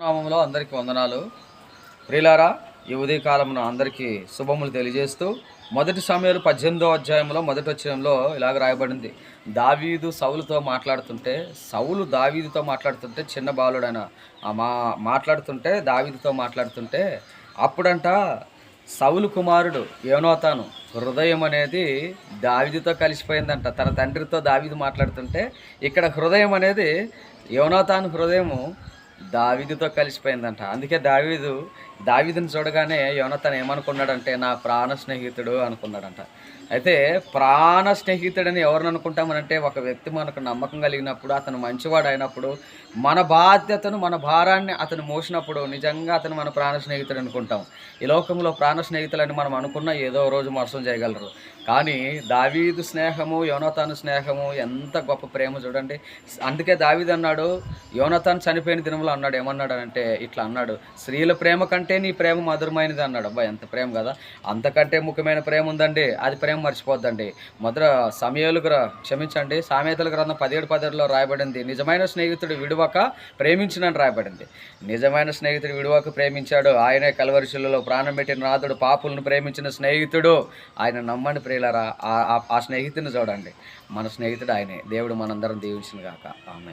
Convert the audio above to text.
నామంలో అందరికీ వందనాలు. ప్రిలారా ఈ ఉదయకాలమున అందరికీ శుభములు తెలియజేస్తూ మొదటి సమయాలు పద్దెనిమిదో అధ్యాయంలో మొదటి అధ్యాయంలో ఇలాగ రాయబడింది. దావీదు సౌలుతో మాట్లాడుతుంటే సౌలు దావీదుతో మాట్లాడుతుంటే చిన్న బాలుడైన ఆ మా మాట్లాడుతుంటే దావీదుతో మాట్లాడుతుంటే అప్పుడంట సౌలు కుమారుడు యోనోతాను హృదయం అనేది దావిదితో కలిసిపోయిందంట. తన తండ్రితో దావీదు మాట్లాడుతుంటే ఇక్కడ హృదయం అనేది యోనోతాను హృదయము దావీదుతో కలిసిపోయిందంట. అందుకే దావీదు దావీదుని చూడగానే యోనతను ఏమనుకున్నాడంటే నా ప్రాణ స్నేహితుడు అనుకున్నాడంట. అయితే ప్రాణ స్నేహితుడని ఎవరిని అనుకుంటామనంటే ఒక వ్యక్తి మనకు నమ్మకం కలిగినప్పుడు అతను మంచివాడు అయినప్పుడు మన బాధ్యతను మన భారాన్ని అతను మోసినప్పుడు నిజంగా అతను మన ప్రాణ స్నేహితుడు అనుకుంటాం. ఈ లోకంలో ప్రాణ స్నేహితులని మనం అనుకున్న ఏదో రోజు మోసం చేయగలరు. కానీ దావీదు స్నేహము యోనతాను స్నేహము ఎంత గొప్ప ప్రేమ చూడండి. అందుకే దావీదు అన్నాడు యోనతాన్ చనిపోయిన దినంలో అన్నాడు ఏమన్నాడు అంటే ఇట్లా అన్నాడు స్త్రీల ప్రేమ కంటే నీ ప్రేమ మధురమైనది అన్నాడు. అబ్బాయి ఎంత ప్రేమ కదా. అంతకంటే ముఖ్యమైన ప్రేమ ఉందండి అది ప్రేమ మర్చిపోద్దండి మొదట సమయాలు క్షమించండి. సామెతల గ్రంథం పదిహేడు పదిహేడులో రాయబడింది నిజమైన స్నేహితుడు విడువక ప్రేమించినని రాయబడింది. నిజమైన స్నేహితుడు విడువక ప్రేమించాడు. ఆయనే కలవరిశిలలో ప్రాణం పెట్టిన నాథుడు పాపులను ప్రేమించిన స్నేహితుడు. ఆయన నమ్మండి ప్రియులరా ఆ- ఆ స్నేహితుని చూడండి. మన స్నేహితుడు ఆయనే. దేవుడు మనందరం దీవించిన గాక. ఆమె